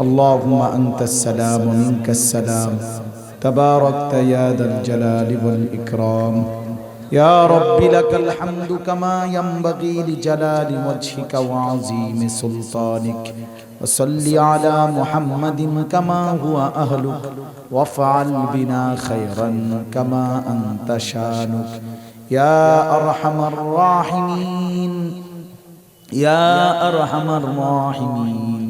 اللهم أنت السلام ومنك السلام. تباركت يا ذا الجلال والإكرام. يا رب لك الحمد كما ينبغي لجلال وجهك وعظيم سلطانك. وصل على محمد كما هو أهلك. وافعل بنا خيرا كما أنت شانك. يا أرحم الراحمين. يا أرحم الراحمين.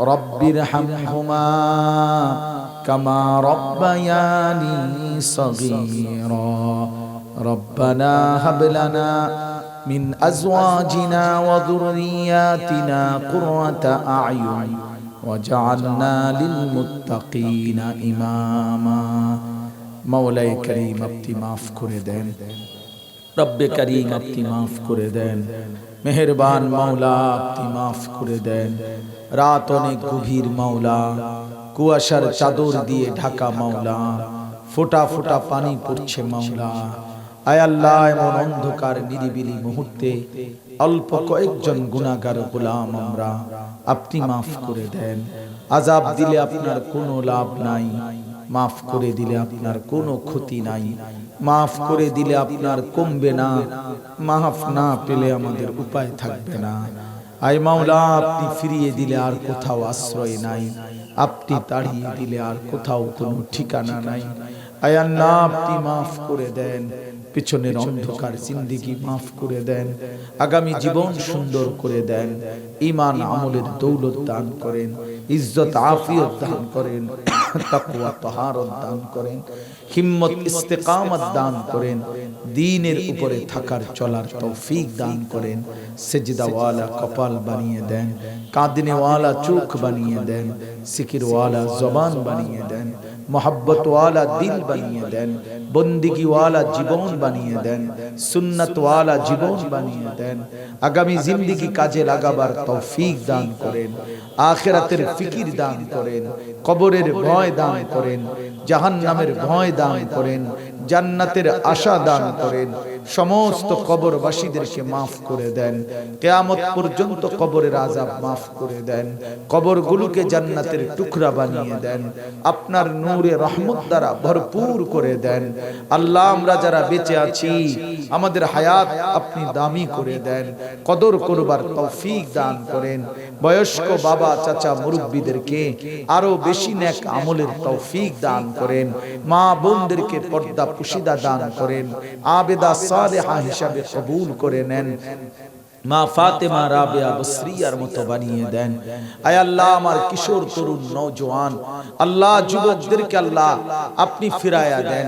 رب ارحمهما كما ربياني صغيرا ربنا هب لنا من ازواجنا وذرياتنا قرة اعين وجعلنا للمتقين اماما مولاي كريم আপনি মাফ করে দেন রব্বে করিম আপনি মাফ করে দেন মেহেরবান মাওলা, আপনি মাফ করে দেন। রাত অনেক গভীর মাওলা, কুয়াশার চাদর দিয়ে ঢাকা মাওলা, ফোটা ফোটা পানি পড়ছে মাওলা। আয় আল্লাহ, এমন অন্ধকার নিরিবিলি মুহূর্তে অল্প কয়েকজন গুণাগার গোলাম আমরা, আপনি মাফ করে দেন। আজাব দিলে আপনার কোনো লাভ নাই, মাফ করে দিলে আপনার কোনো ক্ষতি নাই, মাফ করে দিলে আপনার কমবে না। মাফ না পেলে আমাদের উপায় থাকবে না। আই মাওলা, আপনি ফিরিয়ে দিলে আর কোথাও আশ্রয় নাই। আপনি তাড়িয়ে দিলে আর কোথাও কোনো ঠিকানা নাই। আয়ার না আপনি মাফ করে দেন। পিছনের অন্ধকার জিন্দিগি মাফ করে দেন। আগামী জীবন সুন্দর করে দেন। ইমান আমলের দৌলত দান করেন। ইজ্জত আফিয়ত দান করেন। তাকওয়া তাহারত দান করেন। হিম্মত ইস্তেকামত দান করেন। দিনের উপরে থাকার চলার তৌফিক দান করেন। সেজদাওয়ালা কপাল বানিয়ে দেন। কাঁদিনেওয়ালা চোখ বানিয়ে দেন। সিকিরওয়ালা জবান বানিয়ে দেন। মোহাব্বতওয়ালা দিল বানিয়ে দেন, বন্দিগিওয়ালা জীবন বানিয়ে দেন, সুন্নতওয়ালা জীবন বানিয়ে দেন। আগামী জিন্দিগি কাজে লাগাবার তৌফিক দান করেন, আখেরাতের ফিকির দান করেন, কবরের ভয় দান করেন, জাহান্নামের ভয় দান করেন, জান্নাতের আশা দান করেন। সমস্ত কবরবাসীদেরকে মাফ করে দেন। কেয়ামত পর্যন্ত কবরের আজাব মাফ করে দেন। কবরগুলোকে জান্নাতের টুকরা বানিয়ে দেন। আপনার নূরে রহমত দ্বারা ভরপুর করে দেন। আল্লাহ আমরা যারা বেঁচে আছি আমাদের হায়াত আপনি দামি করে দেন। কদর করবার তৌফিক দান করেন। বয়স্ক বাবা চাচা মুরব্বীদেরকে আরও বেশি নেক আমলের তৌফিক দান করেন। মা বোনদেরকে পর্দা পুশিদা দান করেন। আবেদা সালেহা হিসাবে কবুল করে নেন। মা ফাতেমা রাবেয়া বসরিয়ার মতো বানিয়ে দেন। আয় আল্লাহ, আমার কিশোর তরুণ, নওজোয়ান, আল্লাহ, যুবকদেরকে আল্লাহ আপনি ফিরায়া দেন,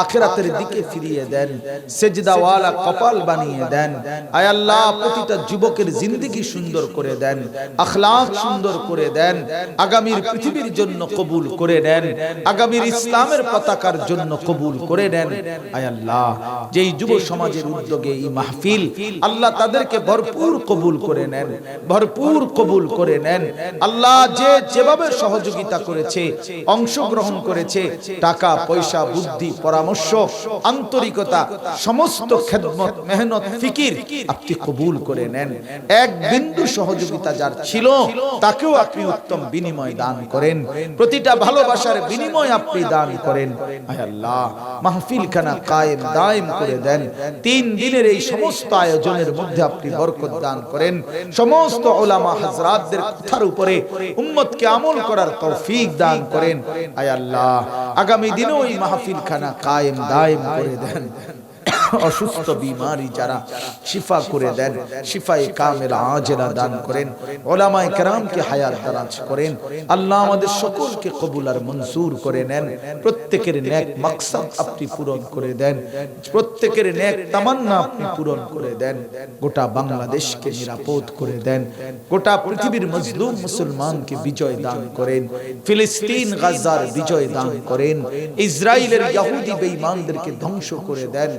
আখেরাতের দিকে ফিরিয়ে দেন, সেজদাওয়ালা কপাল বানিয়ে দেন। আয় আল্লাহ, প্রতিটা যুবকের জিন্দগি সুন্দর করে দেন আখলাক সুন্দর করে দেন, আগামীর পৃথিবীর জন্য কবুল করে নেন, আগামীর ইসলামের পতাকার জন্য কবুল করে নেন। আয় আল্লাহ, যেই যুব সমাজের উদ্যোগে এই মাহফিল, আল্লাহ তাদেরকে ভরপুর কবুল করে নেন, ভরপুর কবুল করে নেন। আল্লাহ যে যেভাবে সহযোগিতা করেছে, অংশগ্রহণ করেছে, টাকা, পয়সা, বুদ্ধি, পরামর্শ, আন্তরিকতা, সমস্ত খেদমত, মেহনত, ফিকির আপনি কবুল করে নেন। এক বিন্দু সহযোগিতা যার ছিল, তাকেও আপনি উত্তম বিনিময় দান করেন। প্রতিটা ভালোবাসার বিনিময় আপনি দান করেন। আল্লাহ মাহফিল খানা কায়েম দায়েম করে দেন। তিন দিনের এই সমস্ত আয়োজনের মধ্যে আপনি বরকত দান করেন। সমস্ত ওলামা হাজরাতদের কথার উপরে উম্মতকে আমল করার তৌফিক দান করেন। আয় আল্লাহ, আগামী দিনেও এই মাহফিল খানা কায়েম দায়েম করে দেন। অসুস্থ বিমারি যারা শিফা করে দেন, শিফায়ে কামেল আজেলা দান করেন, ওলামায়ে কেরামকে হায়াত দারাজ করেন, আল্লাহ আমাদের সকলকে কবুল আর মঞ্জুর করে নেন। প্রত্যেকের নেক মাকসাদ আপনি পূরণ করে দেন, প্রত্যেকের নেক তামান্না আপনি পূরণ করে দেন, গোটা বাংলাদেশকে নিরাপদ করে দেন, গোটা পৃথিবীর মজলুম মুসলমানকে বিজয় দান করেন, ফিলিস্তিন, গাজার বিজয় দান করেন ইসরায়েলের ইহুদি বেঈমানদেরকে ধ্বংস করে দেন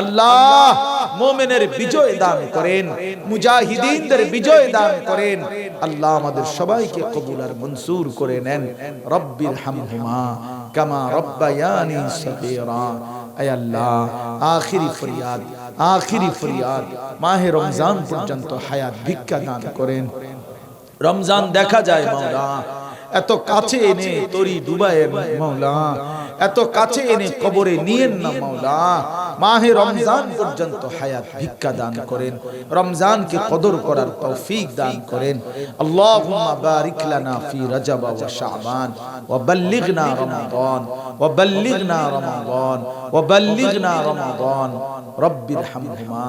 আল্লাহ মুমিনের বিজয় দান করেন, মুজাহিদিনদের বিজয় দান করেন। আল্লাহ আমাদের সবাইকে কবুল আর মনসুর করে নেন। রব্বির হামহুমা কামা রব্বায়ানি সগীরা। আয় আল্লাহ, আখিরি ফরিয়াদ আখিরি ফরিয়াদ, মাহে রমজান পর্যন্ত হায়াত ভিক্ষা দান করেন। রমজান দেখা যায়, মাওলা এত কাছে এনে তরি ডুবায় মাওলা, এত কাছে এনে কবরে নিয়েন না মাওলা। মাহে রমজান পর্যন্ত হায়াত ভিক্ষা দান করেন, রমজানকে কদর করার তৌফিক দান করেন। আল্লাহুম্মা বারিক লানা ফি রজব ওয়া শাবান ওয়া বাল্লিগনা রমাদান, ওয়া বাল্লিগনা রমাদান, ওয়া বাল্লিগনা রমাদান। রব্বির হামহুমা